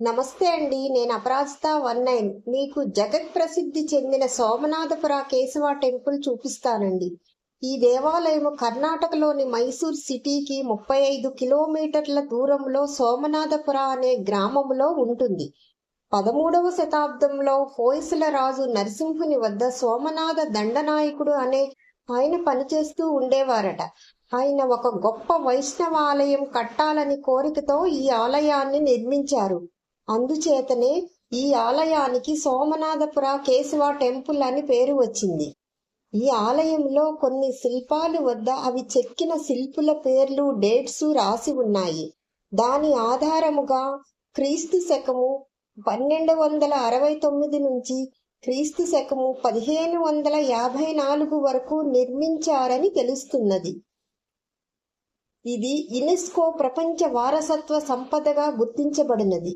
నమస్తే అండి నేను అపరాజిత వన్ నైన్. మీకు జగత్ ప్రసిద్ధి చెందిన సోమనాథపుర కేశవ టెంపుల్ చూపిస్తానండి. ఈ దేవాలయం కర్ణాటకలోని మైసూర్ సిటీకి ముప్పై ఐదు కిలోమీటర్ల దూరంలో సోమనాథపుర అనే గ్రామంలో ఉంటుంది. పదమూడవ శతాబ్దంలో హోయసుల రాజు నరసింహుని వద్ద సోమనాథ దండనాయకుడు అనే ఆయన పనిచేస్తూ ఉండేవారట. ఆయన ఒక గొప్ప వైష్ణవ ఆలయం కట్టాలని కోరికతో ఈ ఆలయాన్ని నిర్మించారు. అందుచేతనే ఈ ఆలయానికి సోమనాథపుర కేశవ టెంపుల్ అని పేరు వచ్చింది. ఈ ఆలయంలో కొన్ని శిల్పాలు వద్ద అవి చెక్కిన శిల్పుల పేర్లు డేట్స్ రాసి ఉన్నాయి. దాని ఆధారముగా క్రీస్తు శకము పన్నెండు వందల అరవై తొమ్మిది నుంచి క్రీస్తు శకము పదిహేను వందల యాభై నాలుగు వరకు నిర్మించారని తెలుస్తున్నది. ఇది యునెస్కో ప్రపంచ వారసత్వ సంపదగా గుర్తించబడినది.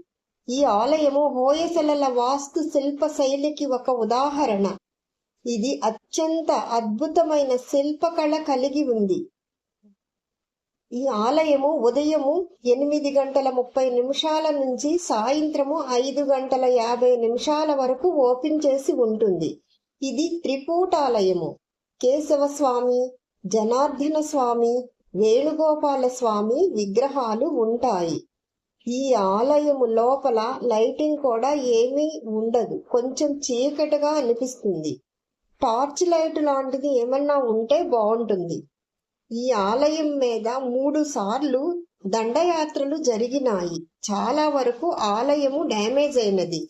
ఈ ఆలయము హోయసలల వాస్తు శిల్ప శైలికి ఒక ఉదాహరణ. ఇది అత్యంత అద్భుతమైన శిల్పకళ కలిగి ఉంది. ఈ ఆలయము ఉదయము ఎనిమిది గంటల ముప్పై నిమిషాల నుంచి సాయంత్రము ఐదు గంటల యాభై నిమిషాల వరకు ఓపెన్ చేసి ఉంటుంది. ఇది త్రిపూటాలయము. కేశవ స్వామి జనార్దన స్వామి వేణుగోపాల స్వామి విగ్రహాలు ఉంటాయి. ఈ ఆలయము లోపల లైటింగ్ కూడా ఏమీ ఉండదు. కొంచెం చీకటిగా అనిపిస్తుంది. టార్చ్ లైట్ లాంటిది ఏమన్నా ఉంటే బాగుంటుంది. ఈ ఆలయం మీద మూడు సార్లు దండయాత్రలు జరిగినాయి. చాలా వరకు ఆలయము డ్యామేజ్ అయినది.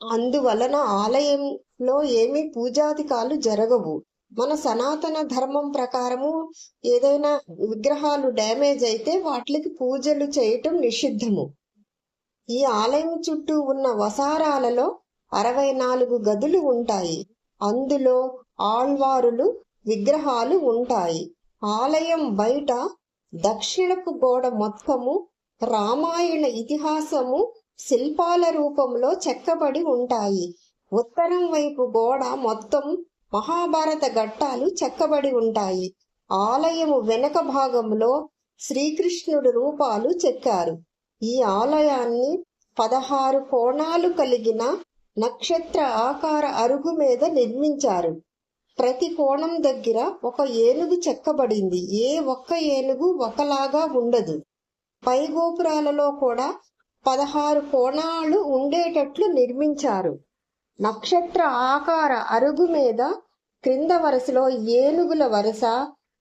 అందువలన ఆలయంలో ఏమీ పూజాధికాలు జరగవు. మన సనాతన ధర్మం ప్రకారము ఏదైనా విగ్రహాలు డ్యామేజ్ అయితే వాటికి పూజలు చేయటం నిషిద్ధము. ఈ ఆలయం చుట్టూ ఉన్న వసారాలలో అరవై నాలుగు గదులు ఉంటాయి. అందులో ఆళ్వారులు విగ్రహాలు ఉంటాయి. ఆలయం బయట దక్షిణపు గోడ మొత్తము రామాయణ ఇతిహాసము శిల్పాల రూపంలో చెక్కబడి ఉంటాయి. ఉత్తరం వైపు గోడ మొత్తం మహాభారత ఘట్టాలు చెక్కబడి ఉంటాయి. ఆలయము వెనక భాగంలో శ్రీకృష్ణుడు రూపాలు చెక్కారు. ఈ ఆలయాన్ని పదహారు కోణాలు కలిగిన నక్షత్ర ఆకార అరుగు మీద నిర్మించారు. ప్రతి కోణం దగ్గర ఒక ఏనుగు చెక్కబడింది. ఏ ఒక్క ఏనుగు ఒకలాగా ఉండదు. పై గోపురాలలో కూడా పదహారు కోణాలు ఉండేటట్లు నిర్మించారు. నక్షత్ర ఆకార అరుగు మీద క్రింద వరుసలో ఏనుగుల వరుస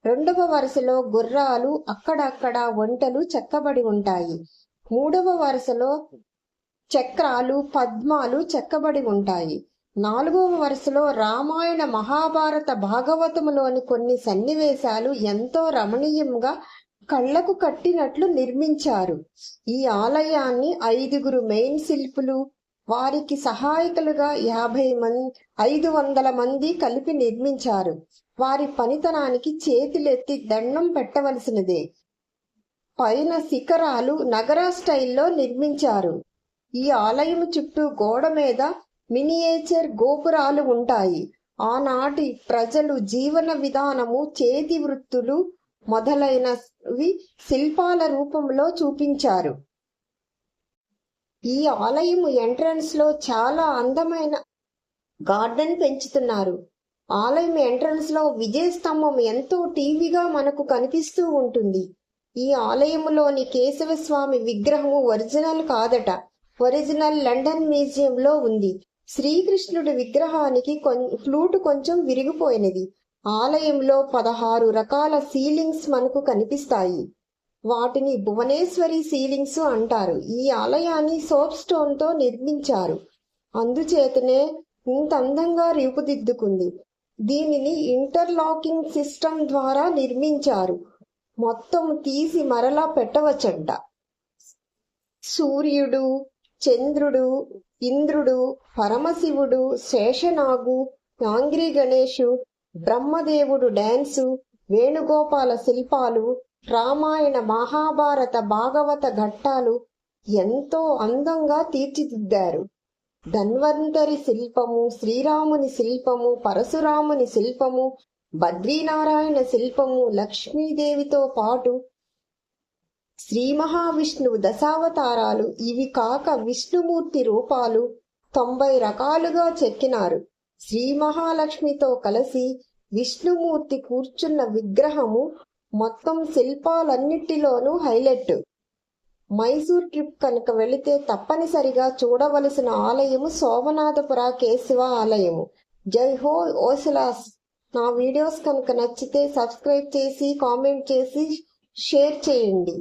రెండవ వరుసలో గుర్రాలు అక్కడక్కడ వంటలు చెక్కబడి ఉంటాయి. మూడవ వరుసలో చక్రాలు పద్మాలు చెక్కబడి ఉంటాయి. నాలుగవ వరుసలో రామాయణ మహాభారత భాగవతములోని కొన్ని సన్నివేశాలు ఎంతో రమణీయంగా కళ్ళకు కట్టినట్లు నిర్మించారు. ఈ ఆలయాన్ని ఐదుగురు మెయిన్ శిల్పులు వారికి సహాయకులుగా యాభై మంది ఐదు వందల మంది కలిపి నిర్మించారు. వారి పనితనానికి చేతులెత్తి దండం పెట్టవలసినదే. పైన శిఖరాలు నగర స్టైల్లో నిర్మించారు. ఈ ఆలయం చుట్టూ గోడ మీద మినియేచర్ గోపురాలు ఉంటాయి. ఆనాటి ప్రజలు జీవన విధానము చేతి వృత్తులు మొదలైనవి శిల్పాల రూపంలో చూపించారు. ఈ ఆలయం ఎంట్రన్స్లో చాలా అందమైన గార్డెన్ పెంచుతున్నారు. ఆలయం ఎంట్రన్స్లో విజయ స్తంభం ఎంతో టీవీగా మనకు కనిపిస్తూ ఉంటుంది. ఈ ఆలయంలోని కేశవస్వామి విగ్రహము ఒరిజినల్ కాదట. ఒరిజినల్ లండన్ మ్యూజియంలో ఉంది. శ్రీకృష్ణుడి విగ్రహానికి ఫ్లూట్ కొంచెం విరిగిపోయినది. ఆలయంలో పదహారు రకాల సీలింగ్స్ మనకు కనిపిస్తాయి. వాటిని భువనేశ్వరి సీలింగ్స్ అంటారు. ఈ ఆలయాన్ని సోప్ స్టోన్తో నిర్మించారు. అందుచేతనే ఇంత అందంగా రూపుదిద్దుకుంది. దీనిని ఇంటర్లాకింగ్ సిస్టమ్ ద్వారా నిర్మించారు. మొత్తం తీసి మరలా పెట్టవచ్చంట. సూర్యుడు చంద్రుడు ఇంద్రుడు పరమశివుడు శేషనాగు యాంగ్రి గణేషు బ్రహ్మదేవుడు డాన్సు వేణుగోపాల శిల్పాలు రామాయణ మహాభారత భాగవత ఘట్టాలు ఎంతో అందంగా తీర్చిదిద్దారు. ధన్వంతరి శిల్పము శ్రీరాముని శిల్పము పరశురాముని శిల్పము బద్రీనారాయణ శిల్పము లక్ష్మీదేవితో పాటు శ్రీ మహావిష్ణువు దశావతారాలు ఇవి కాక విష్ణుమూర్తి రూపాలు తొంభై రకాలుగా చెక్కినారు. శ్రీ మహాలక్ష్మితో కలిసి విష్ణుమూర్తి కూర్చున్న విగ్రహము మొత్తం శిల్పాలన్నిటిలోనూ హైలైట్. మైసూర్ ట్రిప్ కనుక వెళితే తప్పనిసరిగా చూడవలసిన ఆలయము సోమనాథపుర కేశవ ఆలయము. జై హో ఓసలాస్. నా వీడియోస్ కనుక నచ్చితే సబ్స్క్రైబ్ చేసి కామెంట్ చేసి షేర్ చేయండి.